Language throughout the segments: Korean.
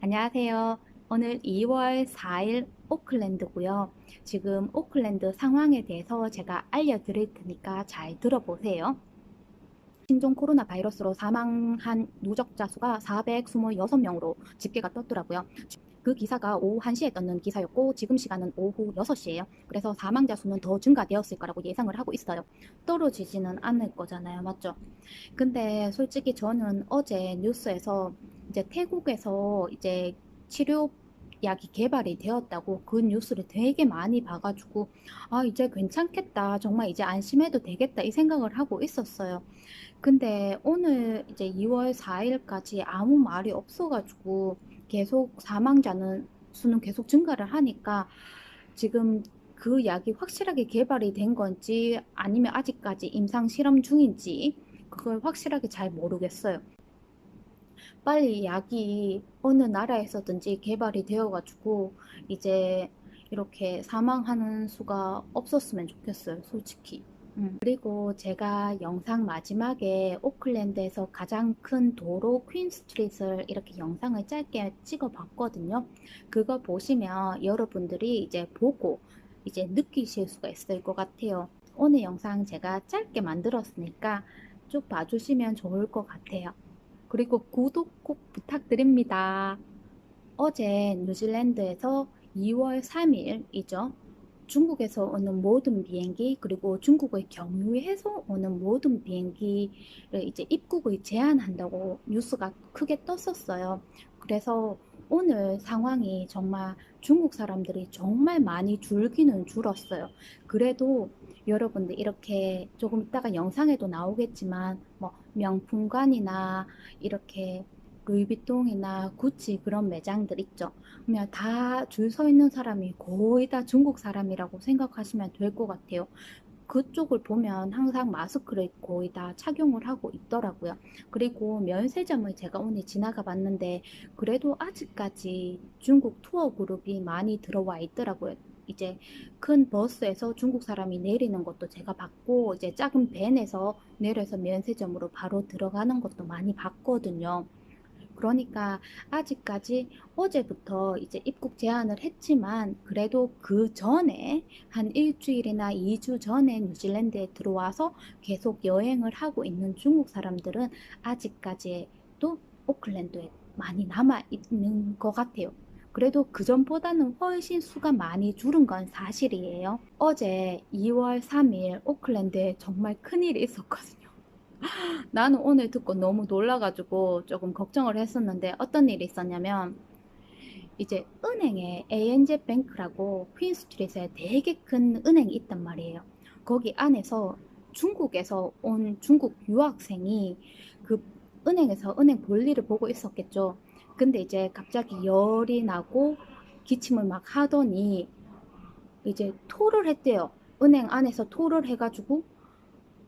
안녕하세요. 오늘 2월 4일 오클랜드고요. 지금 오클랜드 상황에 대해서 제가 알려드릴 테니까 잘 들어보세요. 신종 코로나 바이러스로 사망한 누적자 수가 426명으로 집계가 떴더라고요. 그 기사가 오후 1시에 떴는 기사였고 지금 시간은 오후 6시예요. 그래서 사망자 수는 더 증가되었을 거라고 예상을 하고 있어요. 떨어지지는 않을 거잖아요. 맞죠? 근데 솔직히 저는 어제 뉴스에서 이제 태국에서 이제 치료 약이 개발이 되었다고 그 뉴스를 되게 많이 봐가지고 아 이제 괜찮겠다 정말 이제 안심해도 되겠다 이 생각을 하고 있었어요. 근데 오늘 이제 2월 4일까지 아무 말이 없어가지고 계속 사망자는 수는 계속 증가를 하니까 지금 그 약이 확실하게 개발이 된 건지 아니면 아직까지 임상 실험 중인지 그걸 확실하게 잘 모르겠어요. 빨리 약이 어느 나라에서든지 개발이 되어가지고 이제 이렇게 사망하는 수가 없었으면 좋겠어요, 솔직히. 음. 그리고 제가 영상 마지막에 오클랜드에서 가장 큰 도로 퀸 스트릿을 이렇게 영상을 짧게 찍어 봤거든요. 그거 보시면 여러분들이 이제 보고 이제 느끼실 수가 있을 것 같아요. 오늘 영상 제가 짧게 만들었으니까 쭉 봐주시면 좋을 것 같아요. 그리고 구독 꼭 부탁드립니다. 어제 뉴질랜드에서 2월 3일이죠. 중국에서 오는 모든 비행기 그리고 중국의 경유해서 오는 모든 비행기를 이제 입국을 제한한다고 뉴스가 크게 떴었어요. 그래서 오늘 상황이 정말 중국 사람들이 정말 많이 줄기는 줄었어요. 그래도 여러분들 이렇게 조금 이따가 영상에도 나오겠지만 뭐 명품관이나 이렇게 루이비통이나 구찌 그런 매장들 있죠. 그냥 다 줄 서 있는 사람이 거의 다 중국 사람이라고 생각하시면 될 것 같아요. 그쪽을 보면 항상 마스크를 거의 다 착용을 하고 있더라고요. 그리고 면세점을 제가 오늘 지나가 봤는데 그래도 아직까지 중국 투어 그룹이 많이 들어와 있더라고요. 이제 큰 버스에서 중국 사람이 내리는 것도 제가 봤고 이제 작은 밴에서 내려서 면세점으로 바로 들어가는 것도 많이 봤거든요. 그러니까 아직까지 어제부터 이제 입국 제한을 했지만 그래도 그 전에 한 일주일이나 2주 전에 뉴질랜드에 들어와서 계속 여행을 하고 있는 중국 사람들은 아직까지도 오클랜드에 많이 남아 있는 것 같아요. 그래도 그전보다는 훨씬 수가 많이 줄은 건 사실이에요. 어제 2월 3일 오클랜드에 정말 큰일이 있었거든요. 나는 오늘 듣고 너무 놀라가지고 조금 걱정을 했었는데 어떤 일이 있었냐면 이제 은행에 ANZ 뱅크라고 퀸스트리트에 되게 큰 은행이 있단 말이에요. 거기 안에서 중국에서 온 중국 유학생이 그 은행에서 은행 볼일을 보고 있었겠죠. 근데 이제 갑자기 열이 나고 기침을 막 하더니 이제 토를 했대요. 은행 안에서 토를 해가지고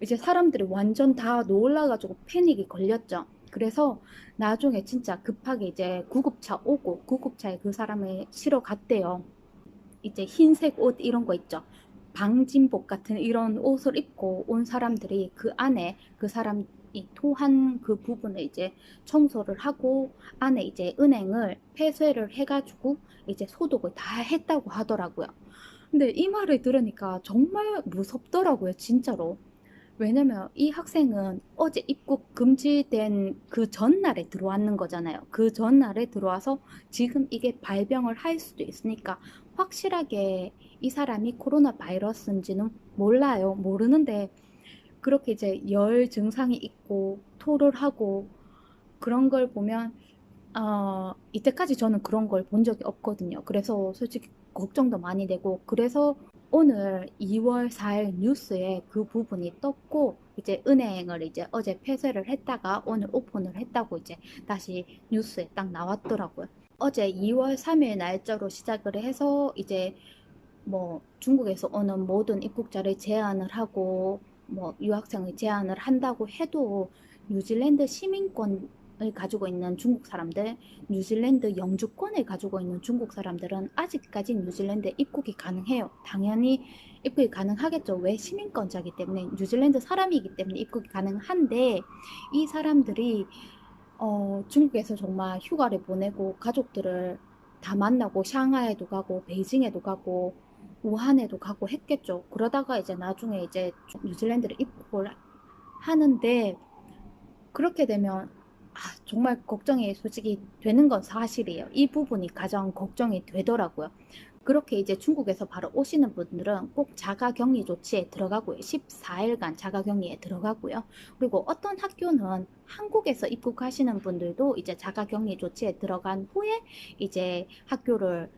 이제 사람들이 완전 다 놀라가지고 패닉이 걸렸죠. 그래서 나중에 진짜 급하게 이제 구급차 오고 구급차에 그 사람을 실어 갔대요. 이제 흰색 옷 이런 거 있죠. 방진복 같은 이런 옷을 입고 온 사람들이 그 안에 그 사람 이 토한 그 부분을 이제 청소를 하고 안에 이제 은행을 폐쇄를 해가지고 이제 소독을 다 했다고 하더라고요. 근데 이 말을 들으니까 정말 무섭더라고요, 진짜로. 왜냐면 이 학생은 어제 입국 금지된 그 전날에 들어왔는 거잖아요. 그 전날에 들어와서 지금 이게 발병을 할 수도 있으니까 확실하게 이 사람이 코로나 바이러스인지는 몰라요. 모르는데 그렇게 이제 열 증상이 있고 토를 하고 그런 걸 보면 어, 이때까지 저는 그런 걸 본 적이 없거든요. 그래서 솔직히 걱정도 많이 되고 그래서 오늘 2월 4일 뉴스에 그 부분이 떴고 이제 은행을 이제 어제 폐쇄를 했다가 오늘 오픈을 했다고 이제 다시 뉴스에 딱 나왔더라고요. 어제 2월 3일 날짜로 시작을 해서 이제 뭐 중국에서 오는 모든 입국자를 제한을 하고 뭐 유학생을 제한을 한다고 해도 뉴질랜드 시민권 을 가지고 있는 중국 사람들, 뉴질랜드 영주권을 가지고 있는 중국 사람들은 아직까지 뉴질랜드 입국이 가능해요. 당연히 입국이 가능하겠죠. 왜 시민권자기 때문에 뉴질랜드 사람이기 때문에 입국이 가능한데 이 사람들이 어, 중국에서 정말 휴가를 보내고 가족들을 다 만나고 샹하이에도 가고 베이징에도 가고 우한에도 가고 했겠죠. 그러다가 이제 나중에 이제 뉴질랜드를 입국을 하는데 그렇게 되면 아, 정말 걱정이 솔직히 되는 건 사실이에요. 이 부분이 가장 걱정이 되더라고요. 그렇게 이제 중국에서 바로 오시는 분들은 꼭 자가격리 조치에 들어가고요. 14일간 자가격리에 들어가고요. 그리고 어떤 학교는 한국에서 입국하시는 분들도 이제 자가격리 조치에 들어간 후에 이제 학교를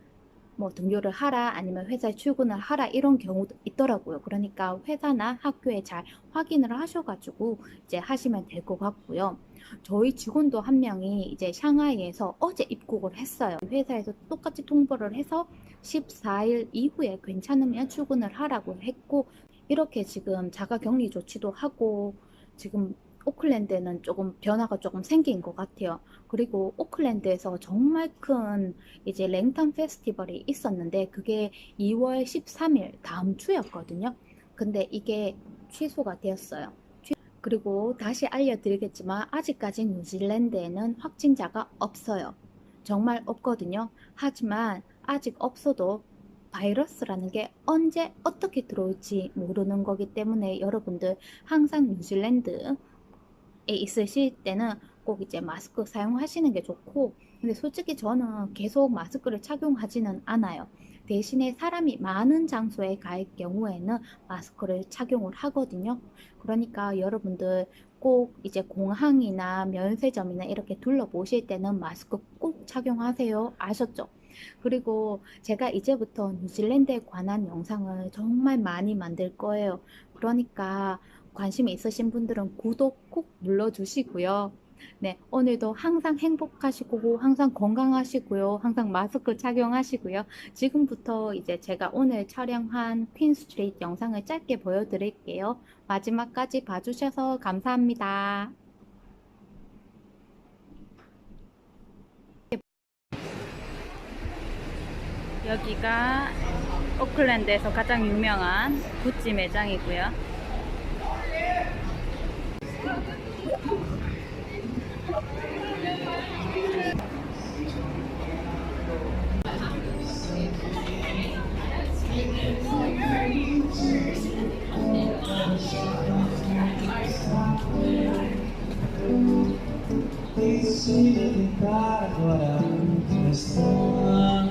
뭐 등교를 하라 아니면 회사에 출근을 하라 이런 경우도 있더라고요. 그러니까 회사나 학교에 잘 확인을 하셔가지고 이제 하시면 될 것 같고요. 저희 직원도 한 명이 이제 샹하이에서 어제 입국을 했어요. 회사에서 똑같이 통보를 해서 14일 이후에 괜찮으면 출근을 하라고 했고 이렇게 지금 자가 격리 조치도 하고 지금 오클랜드는 조금 변화가 조금 생긴 것 같아요. 그리고 오클랜드에서 정말 큰 이제 랭턴 페스티벌이 있었는데 그게 2월 13일 다음 주였거든요. 근데 이게 취소가 되었어요. 취- 그리고 다시 알려드리겠지만 아직까지 뉴질랜드에는 확진자가 없어요. 정말 없거든요. 하지만 아직 없어도 바이러스라는 게 언제 어떻게 들어올지 모르는 거기 때문에 여러분들 항상 뉴질랜드에 있으실 때는 꼭 이제 마스크 사용하시는 게 좋고 근데 솔직히 저는 계속 마스크를 착용하지는 않아요. 대신에 사람이 많은 장소에 갈 경우에는 마스크를 착용을 하거든요. 그러니까 여러분들 꼭 이제 공항이나 면세점이나 이렇게 둘러보실 때는 마스크 꼭 착용하세요. 아셨죠? 그리고 제가 이제부터 뉴질랜드에 관한 영상을 정말 많이 만들 거예요. 그러니까 관심이 있으신 분들은 구독 꼭 눌러주시고요. 네, 오늘도 항상 행복하시고 항상 건강하시고요. 항상 마스크 착용하시고요. 지금부터 이제 제가 오늘 촬영한 퀸 스트리트 영상을 짧게 보여드릴게요. 마지막까지 봐주셔서 감사합니다. 여기가 오클랜드에서 가장 유명한 구찌 매장이고요. sei levantar agora Mas não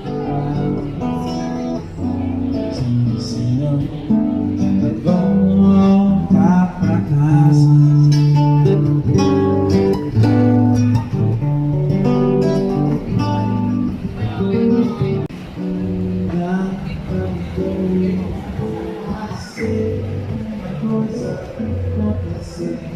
Se não voltar pra casa Dá pra você uma coisa acontecer